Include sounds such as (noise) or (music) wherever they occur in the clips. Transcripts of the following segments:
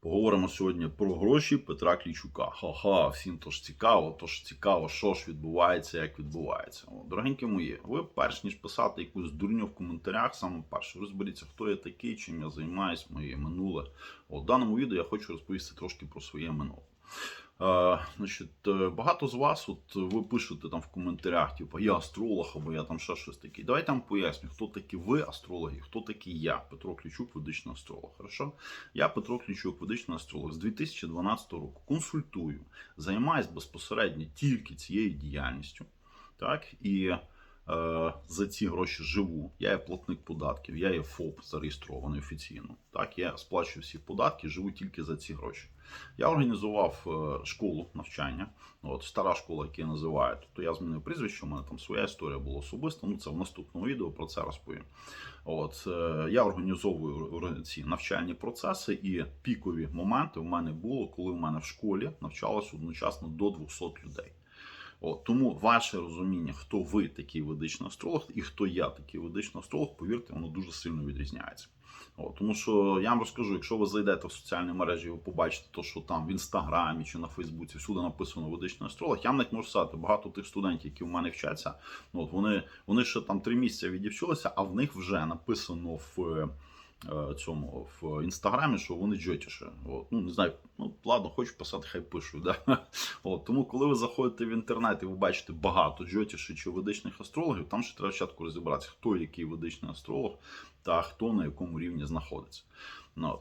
Поговоримо сьогодні про гроші Петра Клічука. Ха-ха, всім то ж цікаво, то ж цікаво, що ж відбувається, як відбувається. Дорогенькі мої, ви перш ніж писати якусь дурню в коментарях, саме перше, розберіться, хто я такий, чим я займаюсь, моє минуле. О, в даному відео я хочу розповісти трошки про своє минуле. Е, значить, е, багато з вас, от ви пишете там в коментарях, типу, я астролог, або я там ще щось таке. Давайте я вам поясню, хто такі ви, астрологи, хто такий я, Петро Клічук, ведичний астролог. Хорошо? Я Петро Клічук, ведичний астролог, з 2012 року консультую, займаюсь безпосередньо тільки цією діяльністю. Так, і е, за ці гроші живу. Я є платник податків, я є ФОП зареєстрований офіційно. Так, я сплачую всі податки, живу тільки за ці гроші. Я організував е, школу навчання, от стара школа, яку я називаю. Тобто я змінив прізвище, у мене там своя історія була особиста. Ну це в наступному відео про це розповім. От е, я організовую ці навчальні процеси, і пікові моменти в мене було, коли в мене в школі навчалося одночасно до 200 людей. От, тому ваше розуміння, хто ви такий ведичний астролог і хто я такий ведичний астролог, повірте, воно дуже сильно відрізняється. От, тому що я вам розкажу, якщо ви зайдете в соціальні мережі, ви побачите, то, що там в інстаграмі чи на Фейсбуці всюди написано ведичний астролог, я вам навіть можу сказати, багато тих студентів, які в мене вчаться, ну, от вони, вони ще там три місяці відівчилися, а в них вже написано в. Е, Цьому в інстаграмі, що вони джотіші. От, ну не знаю, ну ладно, хочу писати, хай пишу. Да? (laughs) От, тому, коли ви заходите в інтернет і ви бачите багато джотіші чи ведичних астрологів, там ще треба спочатку розібратися, хто який ведичний астролог та хто на якому рівні знаходиться. Ну, от.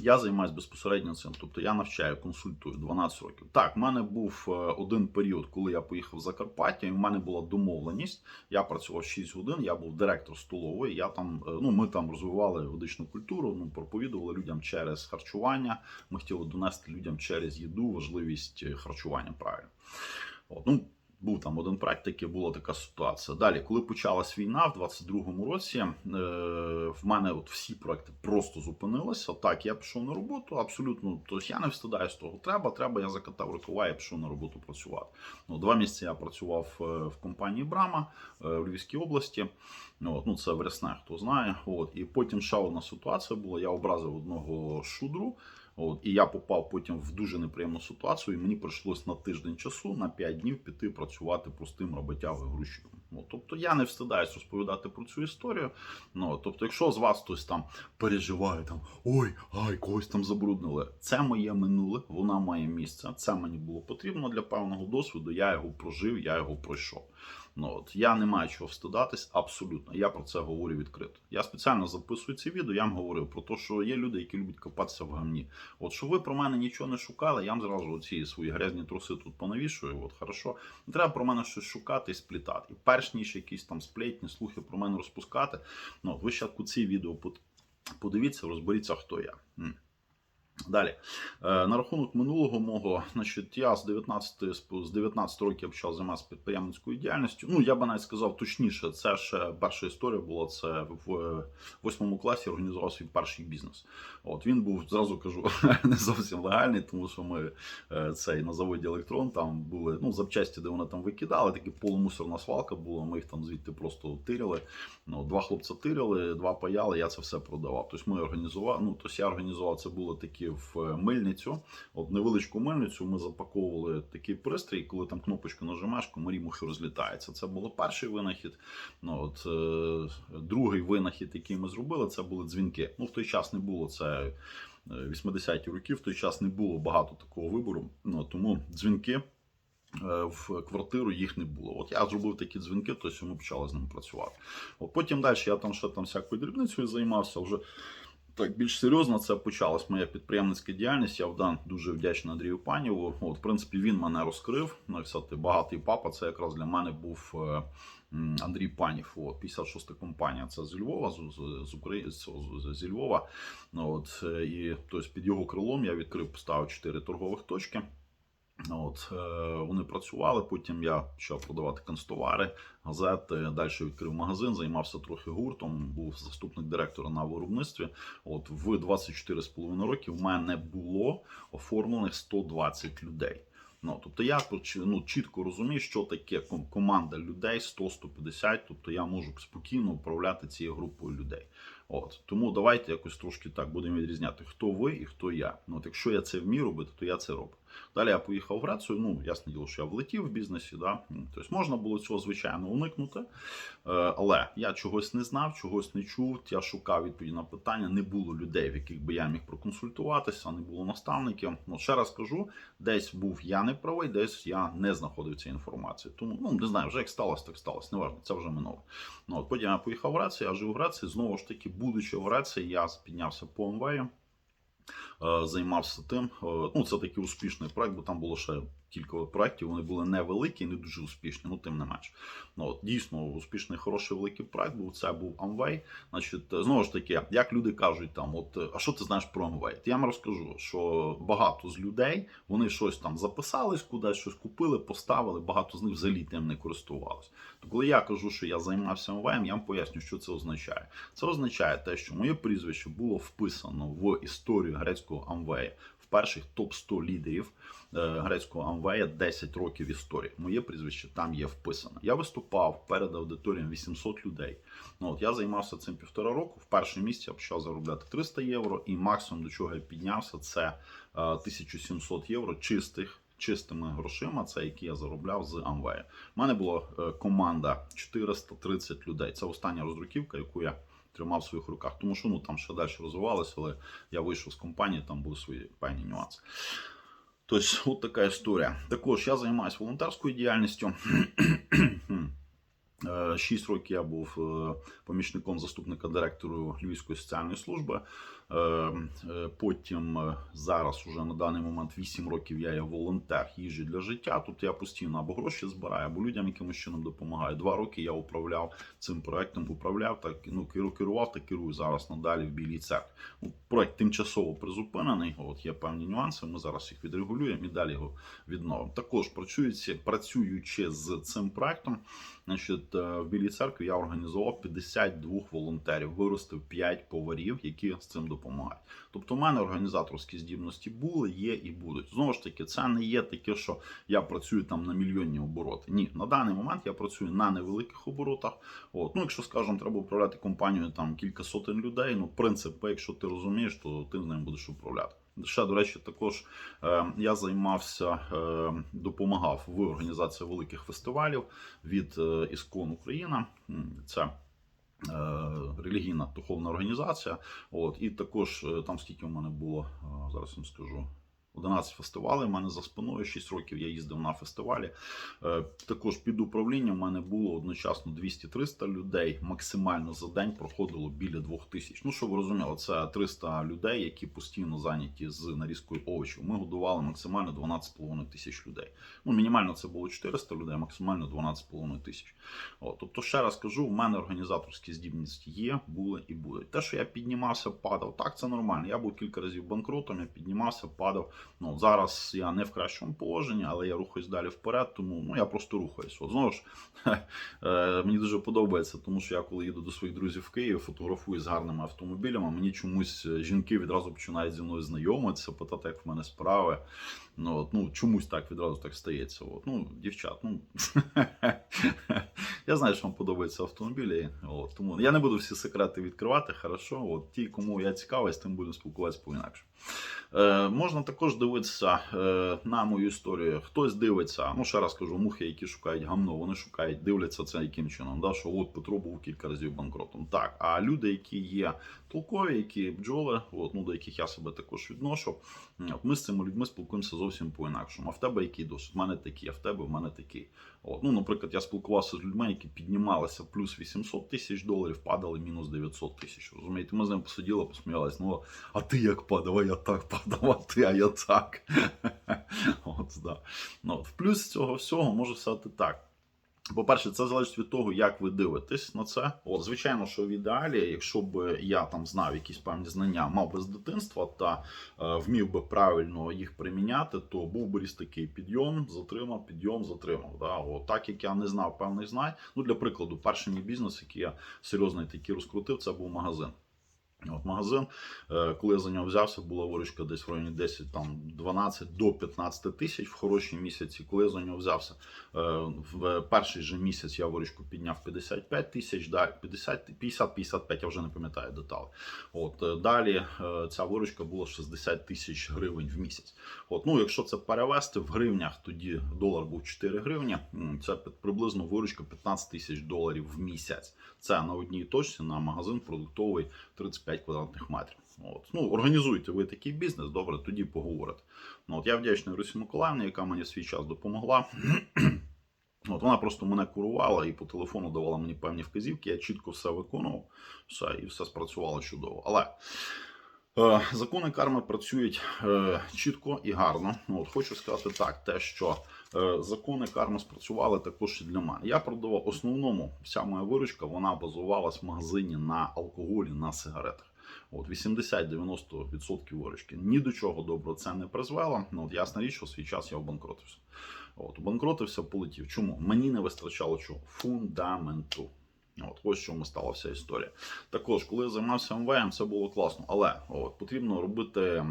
Я займаюся безпосередньо цим, тобто я навчаю, консультую 12 років. Так, в мене був е, один період, коли я поїхав в Закарпаття, і в мене була домовленість. Я працював 6 годин, я був директор столової. Я там, е, ну ми там розвивали ведичну культуру, ну проповідували людям через харчування. Ми хотіли донести людям через їду важливість е, харчування правильно. От, ну, був там один проект, таки, була така ситуація. Далі, коли почалась війна в 22-му році, е, в мене от всі проекти просто зупинилися. Так, я пішов на роботу, абсолютно. Тобто я не встидаю з того. Треба, треба. Я закатав рукава, я пішов на роботу працювати. Ну, два місяці я працював е, в компанії Брама е, в Львівській області. Ну, от, ну це в хто знає. От і потім ще одна ситуація була. Я образив одного шудру. От, і я попав потім в дуже неприємну ситуацію, і мені прийшлось на тиждень часу, на 5 днів піти працювати простим роботягою грузчиком. От, тобто я не встидаюсь розповідати про цю історію. Ну, тобто, якщо з вас хтось там переживає, там ой, ай, когось там забруднили, це моє минуле, вона має місце. Це мені було потрібно для певного досвіду. Я його прожив, я його пройшов. Ну от я не маю чого встидатись, абсолютно. Я про це говорю відкрито. Я спеціально записую ці відео. Я вам говорив про те, що є люди, які люблять копатися в гамні. От що ви про мене нічого не шукали, я вам зразу оці свої грязні труси тут понавішую. От хорошо. Не треба про мене щось шукати і сплітати. І перш ніж якісь там сплетні, слухи про мене розпускати. Ну ви спочатку ці відео подивіться, розберіться, хто я. Далі, Е, на рахунок минулого мого, значить, я з 19, з 19 років почав займатися підприємницькою діяльністю. Ну, я би навіть сказав точніше, це ще перша історія була. Це в восьмому класі організував свій перший бізнес. От він був, зразу кажу, (laughs) не зовсім легальний, тому що ми е, цей на заводі електрон там були ну, запчасті, де вони там викидали, такі полумусорна свалка була. Ми їх там звідти просто тиряли. Ну, Два хлопця тиряли, два паяли, я це все продавав. Тобто ми організували, ну тобто я організував це було такі в мильницю. От невеличку мильницю ми запаковували такий пристрій, коли там кнопочку нажимаєш, комарі мухи розлітаються. Це було перший винахід. Ну, от, е, Другий винахід, який ми зробили, це були дзвінки. Ну, в той час не було це 80-ті роки, в той час не було багато такого вибору. Ну, Тому дзвінки. е, В квартиру їх не було. От я зробив такі дзвінки, тобто ми почали з ними працювати. От потім далі я там ще там всякою дрібницею займався. Вже так більш серйозно це почалась моя підприємницька діяльність. Я вдан дуже вдячний Андрію Паніву. От, в принципі, він мене розкрив. Ну, багатий папа. Це якраз для мене був е, Андрій Панів. От, 56-та компанія. Це з Львова, з, з, з, з, з, Львова. От, е, і тобто, під його крилом я відкрив, поставив 4 торгових точки. От, е, Вони працювали, потім я почав продавати канцтовари, газети. Далі відкрив магазин, займався трохи гуртом, був заступник директора на виробництві. От В 24,5 роки в мене було оформлених 120 людей. Ну, тобто я ну, чітко розумію, що таке команда людей 100-150, тобто я можу спокійно управляти цією групою людей. От тому давайте якось трошки так будемо відрізняти, хто ви і хто я. Ну, от якщо я це вмію робити, то я це роблю. Далі я поїхав в Грецію. Ну, ясне діло, що я влетів в бізнесі. Да? Тобто можна було цього звичайно уникнути. Е, Але я чогось не знав, чогось не чув. Я шукав відповіді на питання. Не було людей, в яких би я міг проконсультуватися, не було наставників. Ну, ще раз кажу, десь був я не правий, десь я не знаходив цієї інформації. Тому ну не знаю, вже як сталося, так сталося. Неважно, це вже минуло. Ну от потім я поїхав в Грецію, я жив в Греції. Знову ж таки, будучи в Греції, я піднявся по МВ. Е, займався тим. Е, Ну, це такий успішний проект, бо там було ще кілька проєктів. Вони були невеликі, не дуже успішні, ну тим не менш. Ну от дійсно успішний, хороший великий проект був. Це був Amway. Значить, знову ж таки, як люди кажуть, там, от а що ти знаєш про Amway? Я вам розкажу, що багато з людей вони щось там записались, кудись щось купили, поставили. Багато з них взагалі тим не користувалися. То коли я кажу, що я займався Amway, я вам поясню, що це означає. Це означає те, що моє прізвище було вписано в історію грецького Amway перших топ 100 лідерів е, грецького Амвея 10 років історії. Моє прізвище там є вписано. Я виступав перед аудиторією 800 людей. Ну от я займався цим півтора року. В першому місці я почав заробляти 300 євро, і максимум до чого я піднявся, це е, 1700 євро чистих. Чистими грошима, це які я заробляв з Амвея. У мене була е, команда 430 людей. Це остання роздруківка, яку я тримав в своїх руках. Тому що ну там ще далі розвивалося, але я вийшов з компанії, там були свої певні нюанси. Тобто, от така історія. Також я займаюся волонтерською діяльністю. (clears throat) Е, Шість років я був е, помічником заступника директору Львівської соціальної служби. Е, е, Потім е, зараз, уже на даний момент, 8 років я є волонтер їжі для життя. Тут я постійно або гроші збираю, або людям якимось чином допомагаю. Два роки я управляв цим проектом, управляв так, ну керу- керував та керую зараз надалі в Білій церкві. Ну, проект тимчасово призупинений. От є певні нюанси. Ми зараз їх відрегулюємо і далі його відновимо. Також працюючи, працюючи з цим проектом. Значить, е, в Білій церкві я організував 52 волонтерів, виростив 5 поварів, які з цим допомагають. Тобто, в мене організаторські здібності були, є і будуть. Знову ж таки, це не є таке, що я працюю там на мільйонні обороти. Ні, на даний момент я працюю на невеликих оборотах. От, ну, якщо скажімо, треба управляти компанією там кілька сотень людей. Ну, принципи, якщо ти розумієш, то ти з ним будеш управляти. Ще, до речі, також е, я займався, е, допомагав в організації великих фестивалів від е, Іскон Україна. Це релігійна духовна організація. От, і також там скільки в мене було, зараз вам скажу. 11 фестивалів у мене за спиною, 6 років я їздив на фестивалі. Е, Також під управлінням у мене було одночасно 200-300 людей. Максимально за день проходило біля 2000. Ну, щоб ви розуміли, це 300 людей, які постійно зайняті з нарізкою овочів. Ми годували максимально 12,5 тисяч людей. Ну, мінімально це було 400 людей, максимально 12,5 тисяч. От, тобто, ще раз кажу, в мене організаторські здібності є, були і будуть. Те, що я піднімався, падав, так це нормально. Я був кілька разів банкротом, я піднімався, падав. Ну, зараз я не в кращому положенні, але я рухаюсь далі вперед, тому ну, я просто рухаюсь. От знову ж (laughs) е, мені дуже подобається, тому що я коли їду до своїх друзів в Київ, фотографую з гарними автомобілями. Мені чомусь е, жінки відразу починають зі мною знайомитися, питати, як в мене справи. Ну, от, ну чомусь так відразу так стається. От. Ну, дівчат, ну (laughs) я знаю, що вам подобаються автомобілі. От, тому я не буду всі секрети відкривати. Хорошо, от ті, кому я цікавий, з тим буду спілкуватися по-інакше. Е, можна також дивитися е, на мою історію. Хтось дивиться, ну ще раз кажу, мухи, які шукають гамно, вони шукають, дивляться це яким чином. Да, що от Петро був кілька разів банкротом. Так, а люди, які є толкові, які бджоли, от, ну, до яких я себе також відношу, от, ми з цими людьми спілкуємося зовсім по-інакшому. А в тебе який досвід? В мене такий, а в тебе в мене такий. От, ну, наприклад, я спілкувався з людьми, які піднімалися плюс 800 тисяч доларів, падали мінус 900 тисяч. Розумієте, ми з ним посиділи, посміялися. Ну, а ти як падав, а я так падав, а ти, а я так. (laughs) От, да. ну, в плюс цього всього може стати так. По-перше, це залежить від того, як ви дивитесь на це. От, звичайно, що в ідеалі, якщо б я там знав якісь певні знання, мав би з дитинства та е, вмів би правильно їх приміняти, то був би ріст такий підйом, затримав, підйом, затримав. Да? От, так як я не знав певних знань. Ну, для прикладу, перший мій бізнес, який я серйозний такий розкрутив, це був магазин. От магазин, е, коли я за нього взявся, була виручка десь в районі 10, там 12 до 15 тисяч в хороші місяці. Коли я за нього взявся, е, в перший же місяць я виручку підняв 55 тисяч, 50, 50-55, я вже не пам'ятаю деталі. От е, далі ця виручка була 60 тисяч гривень в місяць. От, ну, якщо це перевести в гривнях, тоді долар був 4 гривні. Це приблизно виручка 15 тисяч доларів в місяць. Це на одній точці на магазин продуктовий 35 квадратних метрів. От. Ну, організуйте ви такий бізнес, добре, тоді поговорите. Ну, от я вдячний Русі Миколаївні, яка мені свій час допомогла. (clears throat) От вона просто мене курувала і по телефону давала мені певні вказівки. Я чітко все виконував, все, і все спрацювало чудово. Але закони карми працюють е, чітко і гарно. Ну, от хочу сказати так, те, що е, закони карми спрацювали також і для мене. Я продавав основному вся моя виручка, вона базувалась в магазині на алкоголі, на сигаретах. От 80-90% виручки. Ні до чого доброго це не призвело. Ну, от ясна річ, що свій час я обанкротився. От, обанкротився, полетів. Чому? Мені не вистачало чого? Фундаменту. От, ось чому стала вся історія. Також, коли я займався МВМ, це було класно. Але от, потрібно робити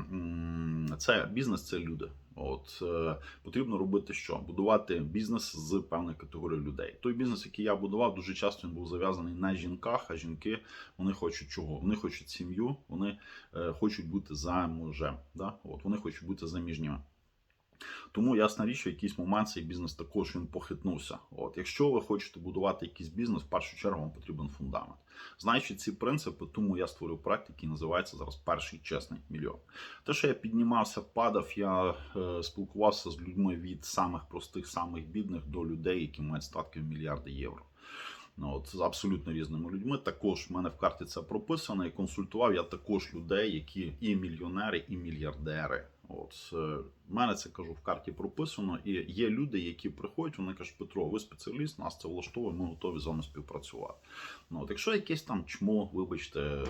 це бізнес, це люди. От е, потрібно робити що? Будувати бізнес з певної категорії людей. Той бізнес, який я будував, дуже часто він був зав'язаний на жінках, а жінки вони хочуть чого? Вони хочуть сім'ю, вони е, хочуть бути замужем. Да? От, вони хочуть бути заміжніми. Тому ясна річ, що якийсь момент цей бізнес також він похитнувся. От, якщо ви хочете будувати якийсь бізнес, в першу чергу вам потрібен фундамент. Знаючи ці принципи, тому я створив проект, який називається зараз Перший чесний мільйон. Те, що я піднімався, падав, я е, спілкувався з людьми від самих простих, самих бідних до людей, які мають статки в мільярди євро. Ну, от, з абсолютно різними людьми. Також в мене в карті це прописано і консультував я також людей, які і мільйонери, і мільярдери. От е, в мене це кажу в карті прописано. І є люди, які приходять, вони кажуть, Петро, ви спеціаліст, нас це влаштовує, ми готові з вами співпрацювати. Ну, от, якщо якесь там чмо, вибачте,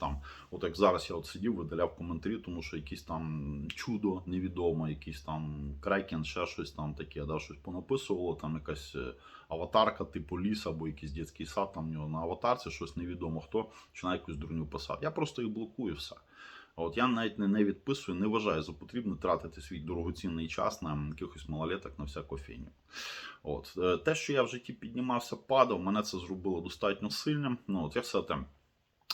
там, от як зараз я от сидів, видаляв коментарі, тому що якісь там чудо невідоме, якийсь там крайкен, ще щось там таке, да, щось понаписувало, там якась е, аватарка, типу ліс або якийсь дитячий сад, там в нього на аватарці щось невідомо хто, починає якусь дурню писати. Я просто їх блокую все. А От я навіть не, не відписую, не вважаю за потрібне тратити свій дорогоцінний час на якихось малолеток на всяку фігню. От е, те, що я в житті піднімався, падав, мене це зробило достатньо сильним. Ну от я все те.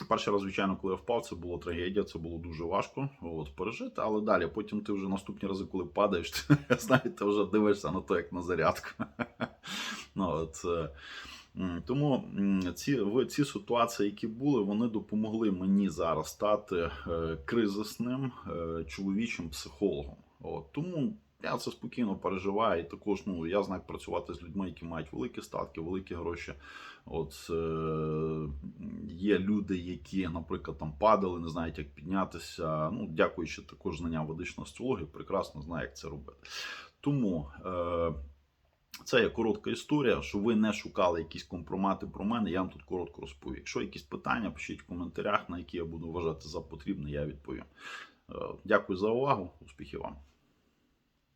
Перший раз, звичайно, коли я впав, це було трагедія, це було дуже важко от, пережити, але далі, потім ти вже наступні рази, коли падаєш, (laughs) ти, знаєте, вже дивишся на то, як на зарядку. (laughs) ну, от, е, тому ці, ці ситуації, які були, вони допомогли мені зараз стати е, кризисним е, чоловічим психологом. От, тому я це спокійно переживаю. І також ну, я знаю, працювати з людьми, які мають великі статки, великі гроші. От е, є люди, які, наприклад, там падали, не знають, як піднятися. Ну, дякуючи також знанням ведичної астрології, прекрасно знаю, як це робити. Тому е, це є коротка історія, що ви не шукали якісь компромати про мене. Я вам тут коротко розповім. Якщо якісь питання, пишіть в коментарях, на які я буду вважати за потрібне, я відповім. Е, Дякую за увагу. Успіхів вам!